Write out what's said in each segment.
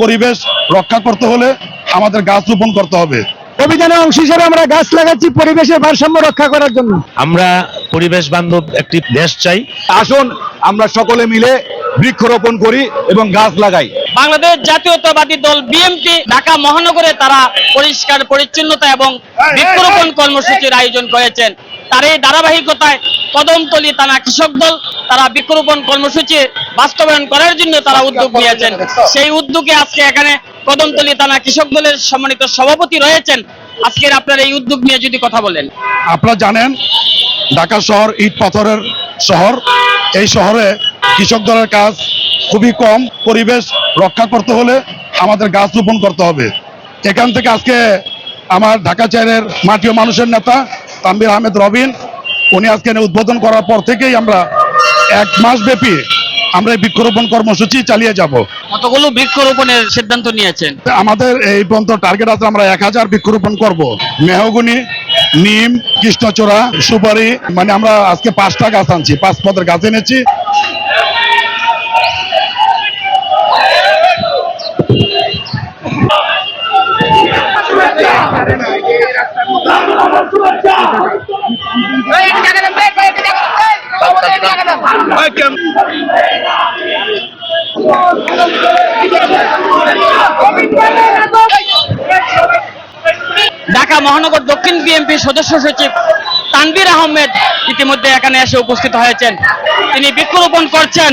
পরিবেশ রক্ষা করতে হলে আমাদের গাছ রোপণ করতে হবে। অভিযানের অংশ হিসেবে আমরা গাছ লাগাচ্ছি পরিবেশের ভারসাম্য রক্ষা করার জন্য। আমরা পরিবেশ বান্ধব একটি দেশ চাই। আসুন আমরা সকলে মিলে বৃক্ষরোপণ করি এবং গাছ লাগাই। বাংলাদেশ জাতীয়তাবাদী দল বিএনপি ঢাকা মহানগরে তারা পরিষ্কার পরিচ্ছন্নতা এবং বৃক্ষরোপণ কর্মসূচির আয়োজন করেছেন। তার এই ধারাবাহিকতায় কদমতলী থানা কৃষক দল, তারা বৃক্ষরোপণ কর্মসূচি বাস্তবায়ন করার জন্য তারা উদ্যোগ নিয়েছেন। সেই উদ্যোগে আজকে এখানে কদমতলী থানা কৃষক দলের সম্মানিত সভাপতি রয়েছেন। আজকের আপনার এই উদ্যোগ নিয়ে যদি কথা বলেন। আপনারা জানেন, ঢাকা শহর ইট পাথরের শহর। এই শহরে কৃষক দলের কাজ খুবই কম, পরিবেশ রক্ষা করতে হলে আমাদের গাছ রোপণ করতে হবে। এখান থেকে আজকে আমার ঢাকা চাইরের মাটিও মানুষের নেতা তাম্বির আহমেদ রবিন উনি আজকে উদ্বোধন করার পর থেকেই আমরা এক মাস ব্যাপী আমরা এই বৃক্ষরোপণ কর্মসূচি চালিয়ে যাব। কতগুলো বৃক্ষরোপণের সিদ্ধান্ত নিয়েছেন? আমাদের এই পর্যন্ত টার্গেট আছে আমরা এক হাজার বৃক্ষরোপণ করব। মেহগুনি নিম কৃষ্ণচূড়া সুপারি মানে আমরা আজকে পাঁচটা গাছ আনছি পাঁচ পদের গাছ এনেছি। ঢাকা মহানগর দক্ষিণ বিএনপি সদস্য সচিব তানভীর আহমেদ ইতিমধ্যে এখানে এসে উপস্থিত হয়েছেন। তিনি বৃক্ষরোপণ করছেন।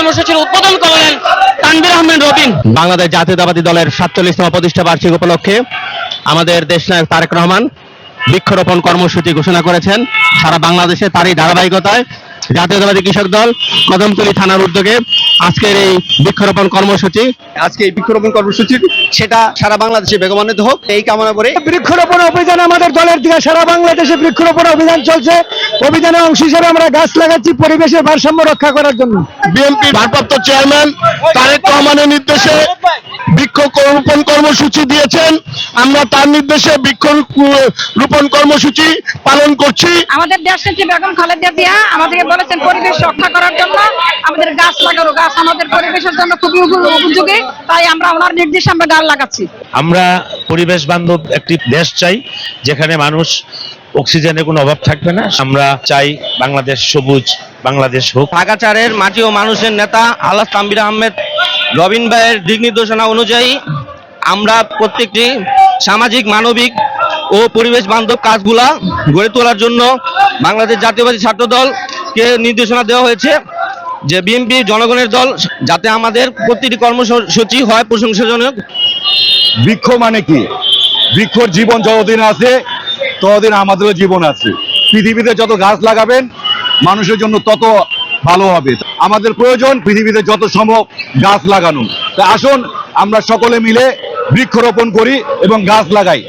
কর্মসূচির উদ্বোধন করলেন তানভীর আহমেদ রবিন। বাংলাদেশ জাতীয়তাবাদী দলের সাতচল্লিশতম প্রতিষ্ঠা বার্ষিক উপলক্ষে আমাদের দেশনায়ক তারেক রহমান বৃক্ষরোপণ কর্মসূচি ঘোষণা করেছেন। সারা বাংলাদেশে তারই ধারাবাহিকতায় জাতীয়তাবাদী কৃষক দল কদমতলী থানার উদ্যোগে আজকের এই বৃক্ষরোপণ কর্মসূচি আজকে এই বৃক্ষরোপণ কর্মসূচি সেটা সারা বাংলাদেশে বেগমান্বিত হোক। এই কামনা করে বৃক্ষরোপণ অভিযান আমাদের দলের দিকে সারা বাংলাদেশে বৃক্ষরোপণ অভিযান চলছে। অভিযানের অংশ হিসেবে আমরা গাছ লাগাচ্ছি পরিবেশের ভারসাম্য রক্ষা করার জন্য। বিএনপি ভারপ্রাপ্ত চেয়ারম্যান তারেক রহমানের নির্দেশে বৃক্ষরোপণ কর্মসূচি দিয়েছেন। আমরা তার নির্দেশে বৃক্ষ রোপণ কর্মসূচি পালন করছি। আমাদের দেশ নেত্রী বেগম খালেদা জিয়া আমাদেরকে বলেছেন পরিবেশ রক্ষা করার জন্য আমাদের গাছ লাগানো গাছ আমাদের পরিবেশের জন্য খুবই উপযোগী তাই আমরা ওনার নির্দেশে আমরা গাছ লাগাচ্ছি। আমরা পরিবেশ বান্ধব একটি দেশ চাই যেখানে মানুষ অক্সিজেনের কোনো অভাব থাকবে না। আমরা চাই বাংলাদেশ সবুজ বাংলাদেশ হোক। ঢাকাচারের মাটি ও মানুষের নেতা আল্লাহ তাম্বির আহমেদ রবিন ভাইয়ের দিক নির্দেশনা অনুযায়ী আমরা প্রত্যেকটি সামাজিক মানবিক ও পরিবেশ বান্ধব কাজগুলা গড়ে তোলার জন্য বাংলাদেশ জাতীয়বাদী ছাত্র দলকে নির্দেশনা দেওয়া হয়েছে যে বিএনপি জনগণের দল যাতে আমাদের প্রতিটি কর্মসূচি হয় প্রশংসাজনক। বৃক্ষ মানে কি? বৃক্ষর জীবন যতদিন আছে ততদিন আমাদেরও জীবন আছে। পৃথিবীতে যত গাছ লাগাবেন, মানুষের জন্য তত ভালো হবে। আমাদের প্রয়োজন পৃথিবীতে যত সম্ভব গাছ লাগানো। তা আসুন, আমরা সকলে মিলে বৃক্ষরোপণ করি এবং গাছ লাগাই।